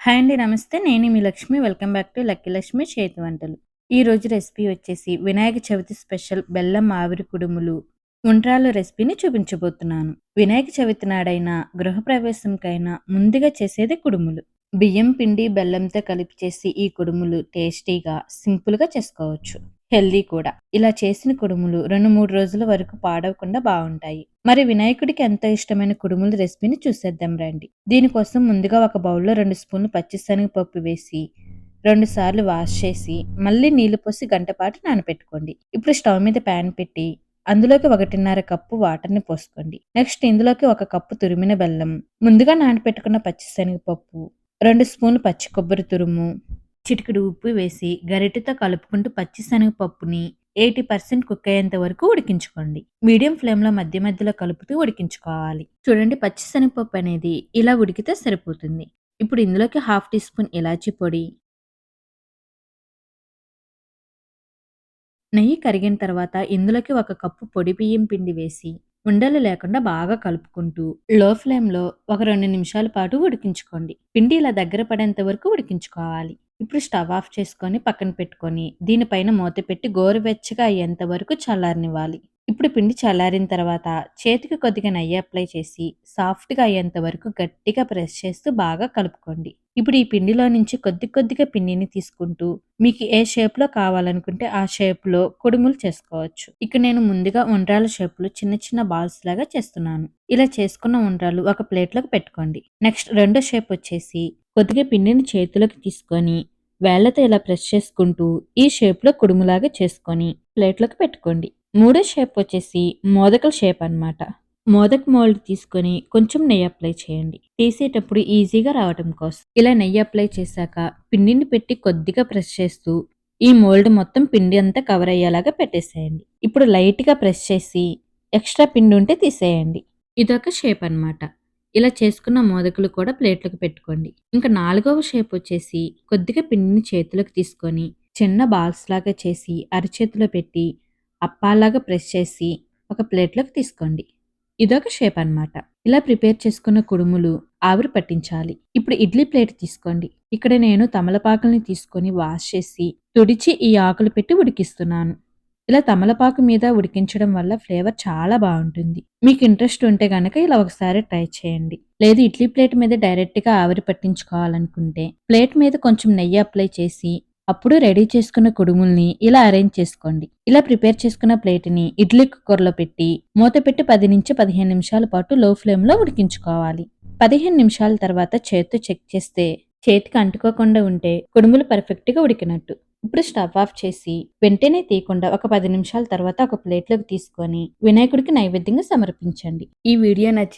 Hi అండి నమస్తే. నేను మీ Lakshmi. Welcome back to lucky Lakshmi చేతి వంటలు. ఈ రోజు రెసిపీ వచ్చేసి వినాయక చవితి స్పెషల్ బెల్లం ఆవిరి కుడుములు. ఉండ్రాలు రెసిపీని చూపించబోతున్నాను. వినాయక చవితి నాడైనా గృహప్రవేశంకైనా ముందుగా చేసేది కుడుములు. బియ్యం పిండి బెల్లంతో కలిపి చేసి ఈ కుడుములు టేస్టీగా సింపుల్గా చేసుకోవచ్చు. హెల్దీ కూడా. ఇలా చేసిన కుడుములు రెండు మూడు రోజుల వరకు పాడవకుండా బాగుంటాయి. మరి వినాయకుడికి ఎంతో ఇష్టమైన కుడుముల రెసిపీని చూసేద్దాం రండి. దీనికోసం ముందుగా ఒక బౌల్లో రెండు స్పూన్లు పచ్చిశనగపప్పు వేసి రెండు సార్లు వాష్ చేసి మళ్ళీ నీళ్ళు పోసి గంట పాటు నానబెట్టుకోండి ఇప్పుడు స్టవ్ మీద ప్యాన్ పెట్టి అందులోకి ఒకటిన్నర కప్పు వాటర్ని పోసుకోండి. నెక్స్ట్ ఇందులోకి ఒక కప్పు తురిమిన బెల్లం ముందుగా నానబెట్టుకున్న పచ్చిశనగపప్పు రెండు స్పూన్లు పచ్చి కొబ్బరి తురుము చిటికెడు ఉప్పు వేసి గరిటెతో కలుపుకుంటూ పచ్చిశనగపప్పుని ఎయిటీ పర్సెంట్ కుక్ అయ్యేంత వరకు ఉడికించుకోండి. మీడియం ఫ్లేమ్లో మధ్య మధ్యలో కలుపుతూ ఉడికించుకోవాలి. చూడండి పచ్చిశనగపప్పు అనేది ఇలా ఉడికితే సరిపోతుంది. ఇప్పుడు ఇందులోకి హాఫ్ టీ స్పూన్ ఇలాచీ పొడి నెయ్యి కరిగిన తర్వాత ఇందులోకి ఒక కప్పు పొడి బియ్యం పిండి వేసి ఉండలు లేకుండా బాగా కలుపుకుంటూ లో ఫ్లేమ్లో ఒక రెండు నిమిషాల పాటు ఉడికించుకోండి. పిండి ఇలా దగ్గర పడేంత వరకు ఉడికించుకోవాలి. ఇప్పుడు స్టవ్ ఆఫ్ చేసుకొని పక్కన పెట్టుకొని దీనిపైన మూత పెట్టి గోరువెచ్చగా అయ్యేంత వరకు చల్లారనివ్వాలి. ఇప్పుడు పిండి చల్లారిన తర్వాత చేతికి కొద్దిగా నెయ్యి అప్లై చేసి సాఫ్ట్గా అయ్యేంత వరకు గట్టిగా ప్రెస్ చేస్తూ బాగా కలుపుకోండి. ఇప్పుడు ఈ పిండిలో నుంచి కొద్ది కొద్దిగా పిండిని తీసుకుంటూ మీకు ఏ షేప్లో కావాలనుకుంటే ఆ షేప్లో కుడుములు చేసుకోవచ్చు. ఇక్కడ నేను ముందుగా ఉండ్రాల షేప్లో చిన్న చిన్న బాల్స్ లాగా చేస్తున్నాను. ఇలా చేసుకున్న ఉండ్రాలు ఒక ప్లేట్లోకి పెట్టుకోండి. నెక్స్ట్ రెండో షేప్ వచ్చేసి కొద్దిగా పిండిని చేతిలోకి తీసుకొని వేళ్ళతో ఇలా ప్రెస్ చేసుకుంటూ ఈ షేప్లో కుడుములాగా చేసుకొని ప్లేట్లోకి పెట్టుకోండి. మూడో షేప్ వచ్చేసి మోదకల షేప్ అన్నమాట. మోదక్ మోల్డ్ తీసుకొని కొంచెం నెయ్యి అప్లై చేయండి. తీసేటప్పుడు ఈజీగా రావటం కోసం. ఇలా నెయ్యి అప్లై చేశాక పిండిని పెట్టి కొద్దిగా ప్రెస్ చేస్తూ ఈ మోల్డ్ మొత్తం పిండి అంతా కవర్ అయ్యేలాగా పెట్టేసేయండి. ఇప్పుడు లైట్గా ప్రెస్ చేసి ఎక్స్ట్రా పిండి ఉంటే తీసేయండి. ఇదొక షేప్ అన్నమాట. ఇలా చేసుకున్న మోదకులు కూడా ప్లేట్లకు పెట్టుకోండి. ఇంకా నాలుగవ షేప్ వచ్చేసి కొద్దిగా పిండిని చేతులకు తీసుకొని చిన్న బాల్స్ లాగా చేసి అరచేతిలో పెట్టి అప్పాలాగా ప్రెస్ చేసి ఒక ప్లేట్లోకి తీసుకోండి. ఇదొక షేప్ అన్నమాట. ఇలా ప్రిపేర్ చేసుకున్న కుడుములు ఆవిరి పట్టించాలి. ఇప్పుడు ఇడ్లీ ప్లేట్ తీసుకోండి. ఇక్కడ నేను తమలపాకుల్ని తీసుకొని వాష్ చేసి తుడిచి ఈ ఆకులు పెట్టి ఉడికిస్తున్నాను. ఇలా తమలపాకు మీద ఉడికించడం వల్ల ఫ్లేవర్ చాలా బాగుంటుంది. మీకు ఇంట్రెస్ట్ ఉంటే గనక ఇలా ఒకసారి ట్రై చేయండి. లేదు ఇడ్లీ ప్లేట్ మీద డైరెక్ట్గా ఆవిరి పట్టించుకోవాలనుకుంటే ప్లేట్ మీద కొంచెం నెయ్యి అప్లై చేసి అప్పుడు రెడీ చేసుకున్న కుడుముల్ని ఇలా అరేంజ్ చేసుకోండి. ఇలా ప్రిపేర్ చేసుకున్న ప్లేట్ని ఇడ్లీ కుక్కర్లో పెట్టి మూత పెట్టి పది నుంచి పదిహేను నిమిషాల పాటు లో ఫ్లేమ్లో ఉడికించుకోవాలి. పదిహేను నిమిషాల తర్వాత చేత్తో చెక్ చేస్తే చేతికి అంటుకోకుండా ఉంటే కుడుములు పర్ఫెక్ట్గా ఉడికినట్టు. ఇప్పుడు స్టవ్ ఆఫ్ చేసి వెంటనే తీయకుండా ఒక పది నిమిషాల తర్వాత ఒక ప్లేట్లోకి తీసుకొని వినాయకుడికి నైవేద్యంగా సమర్పించండి. ఈ వీడియో నచ్చి